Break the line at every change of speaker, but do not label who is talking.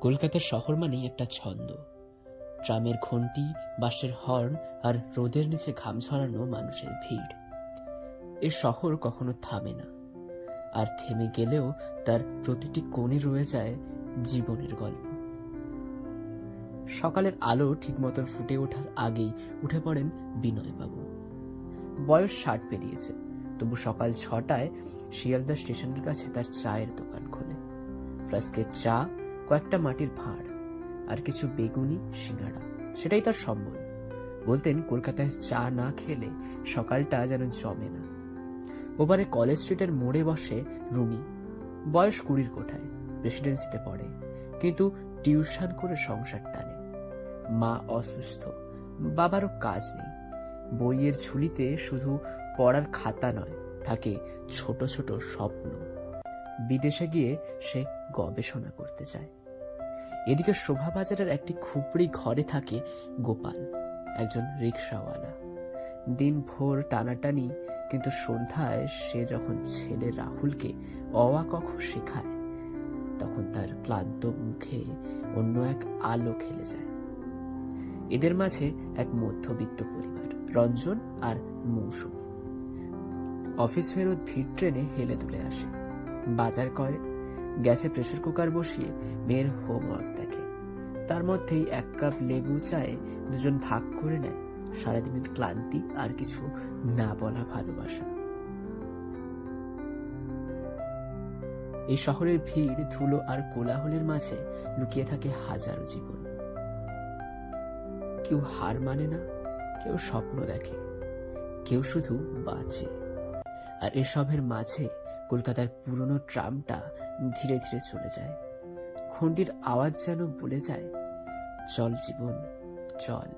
কলকাতার শহর মানেই একটা ছন্দ। ট্রামের ঘন্টি বাসের হর্ন আর রোদের নিচে ঘাম ছড়ানো মানুষের ভিড়। এ শহর কখনো থামে না। আর থেমে গেলেও তার প্রতিটি কোণে রয়ে যায় জীবনের গল্প। সকালের আলো ঠিক মতন ফুটে ওঠার আগেই উঠে পড়েন বিনয়বাবু। বয়স ষাট পেরিয়েছে, তবু সকাল ছটায় শিয়ালদা স্টেশনের কাছে তার চায়ের দোকান খোলে। ফ্লাস্কের চা কয়েকটা মাটির ভাঁড় আর কিছু বেগুনি, সিঙ্গাড়া। সেটাই তার সম্বল। বলতেন, কলকাতায় চা না খেলে সকালটা যেন জমে না। ওপারে কলেজ স্ট্রিটের মোড়ে বসে রুমি, বয়স কুড়ির কোঠায় প্রেসিডেন্সিতে পড়ে, কিন্তু টিউশন করে সংসার টানে। মা অসুস্থ, বাবারও কাজ নেই। বইয়ের ঝুলিতে শুধু পড়ার খাতা নয়, থাকে ছোট ছোট স্বপ্ন। বিদেশে গিয়ে সে গবেষণা করতে চায়। এদিকে শোভাবাজারের একটি খুপড়ি ঘরে থাকে গোপাল, একজন রিক্সাওয়ালা দিন ভোর টানাটানি, কিন্তু সন্ধ্যায় সে যখন ছেলে রাহুলকে অওয়া শেখায়, তখন তার ক্লান্ত মুখে অন্য এক আলো খেলে যায়। এদের মাঝে এক মধ্যবিত্ত পরিবার, রঞ্জন আর মৌসুমী। অফিস ফেরত ভিড় ট্রেনে হেলে তুলে আসে। বাজার করে গ্যাসে প্রেসার কুকার বসিয়ে মেয়ের হোমওয়ার্ক দেখে। তার মধ্যেই এক কাপ লেবু চায়ে দুজন ভাগ করে নেয়। সারাদিনের ক্লান্তি আর কিছু না বলা ভালোবাসা। এই শহরের ভিড়, ধুলো আর কোলাহলের মাঝে লুকিয়ে থাকে হাজারো জীবন। কেউ হার মানে না, কেউ স্বপ্ন দেখে, কেউ শুধু বাঁচে। আর এসবের মাঝে কলকাতার পুরনো ট্রামটা ধীরে ধীরে চলে যায়। খণ্ডির আওয়াজ যেন বলে যায়, চল জীবন, চল।